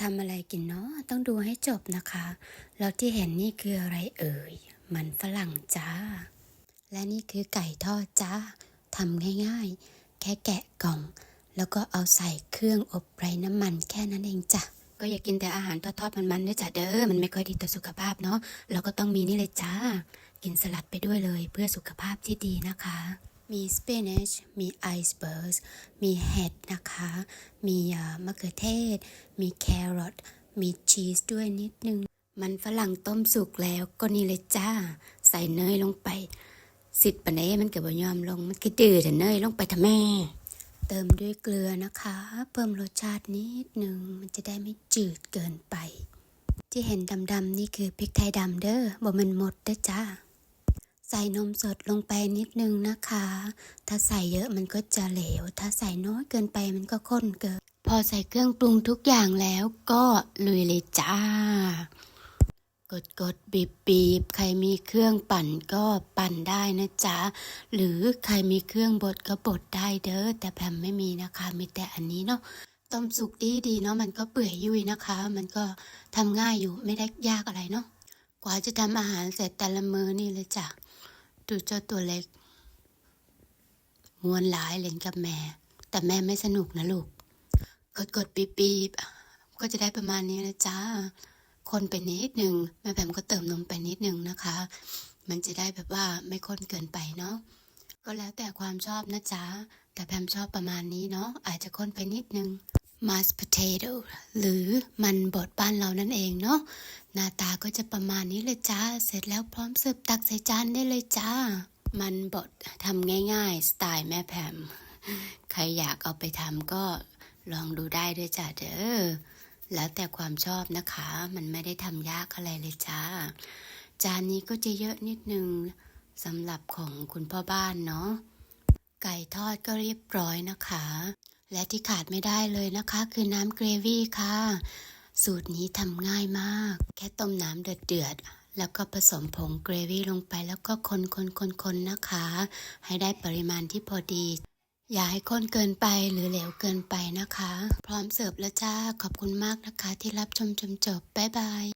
ทำอะไรกินเนาะต้องดูให้จบนะคะ แล้วที่เห็นนี่คืออะไรเอ่ย มันฝรั่งจ้า และนี่คือไก่ทอดจ้าทำง่ายๆ แค่แกะกล่อง แล้วก็เอาใส่เครื่องอบไร้น้ำมันแค่นั้นเองจ้ะก็อย่ากินแต่อาหารทอดๆมันๆด้วยจ้ะเด้อมันไม่ค่อยดีต่อสุขภาพเนาะเราก็ต้องมีนี่เลยจ้า กินสลัดไปด้วยเลยเพื่อสุขภาพที่ดีนะคะ มีสเปนชมีไอซ์เบิร์สมีเห็ดนะคะ มีมะเขือเทศ มีแครอท มีชีสด้วยนิดนึง มันฝรั่งต้มสุกแล้วก็นี่เลยจ้า ใส่เนยลงไป สิทธิ์ปานเอมันเกิดบ่ยอมลง มันก็ดื้อแต่เนยลงไปทำแม่ เติมด้วยเกลือนะคะ เพิ่มรสชาตินิดนึง มันจะได้ไม่จืดเกินไป ที่เห็นดำๆนี่คือพริกไทยดำเด้อบ่มันหมดเด้อจ้า ใส่นมสดลงไปนิดนึงนะคะ ถ้าใส่เยอะมันก็จะเหลว ถ้าใส่น้อยเกินไปมันก็ข้นเกิน พอใส่เครื่องปรุงทุกอย่างแล้วก็ลุยเลยจ้า กดกดบีบบีบใครมีเครื่องปั่นก็ปั่นได้นะจ๊ะ หรือใครมีเครื่องบดก็บดได้เด้อ แต่แพมไม่มีนะคะ มีแต่อันนี้เนาะต้มสุกดีดีเนาะ มันก็เปื่อยยุ่ยนะคะ มันก็ทำง่ายอยู่ไม่ได้ยากอะไรเนาะ กว่าจะทำอาหารเสร็จแต่ละมื้อนี่เลยจ้ะ ดูเจ้าตัวเล็กมวนหลายเล่นกับแม่ แต่แม่ไม่สนุกนะลูกกดกดปีบปีบก็จะได้ประมาณนี้นะจ้าคนไปนิดหนึ่งแม่แพมก็เติมนมไปนิดหนึ่งนะคะ มันจะได้แบบว่าไม่ข้นเกินไปเนาะก็แล้วแต่ความชอบนะจ๊ะแต่แพมชอบประมาณนี้เนาะอาจจะข้นไปนิดนึง mashed potato หรือมันบดบ้านเรานั่นเองเนาะหน้าตาก็จะประมาณนี้เลยจ้า เสร็จแล้วพร้อมเสิร์ฟตักใส่จานได้เลยจ้า มันบดทำง่ายๆ สไตล์แม่แพมใครอยากเอาไปทำก็ลองดูได้ด้วยจ้าเด้อแล้วแต่ความชอบนะคะ มันไม่ได้ทำยากอะไรเลยจ้า จานนี้ก็จะเยอะนิดนึงสำหรับของคุณพ่อบ้านเนาะไก่ทอดก็เรียบร้อยนะคะ และที่ขาดไม่ได้เลยนะคะ คือน้ำเกรวี่ค่ะ สูตรนี้ทำง่ายมาก แค่ต้มน้ำเดือดๆแล้วก็ผสมผงเกรวี่ลงไปแล้วก็คนๆๆๆนะคะ ให้ได้ปริมาณที่พอดี อย่าให้ข้นเกินไปหรือเหลวเกินไปนะคะ พร้อมเสิร์ฟแล้วจ้าขอบคุณมากนะคะ ที่รับชมจนจบบ๊ายบาย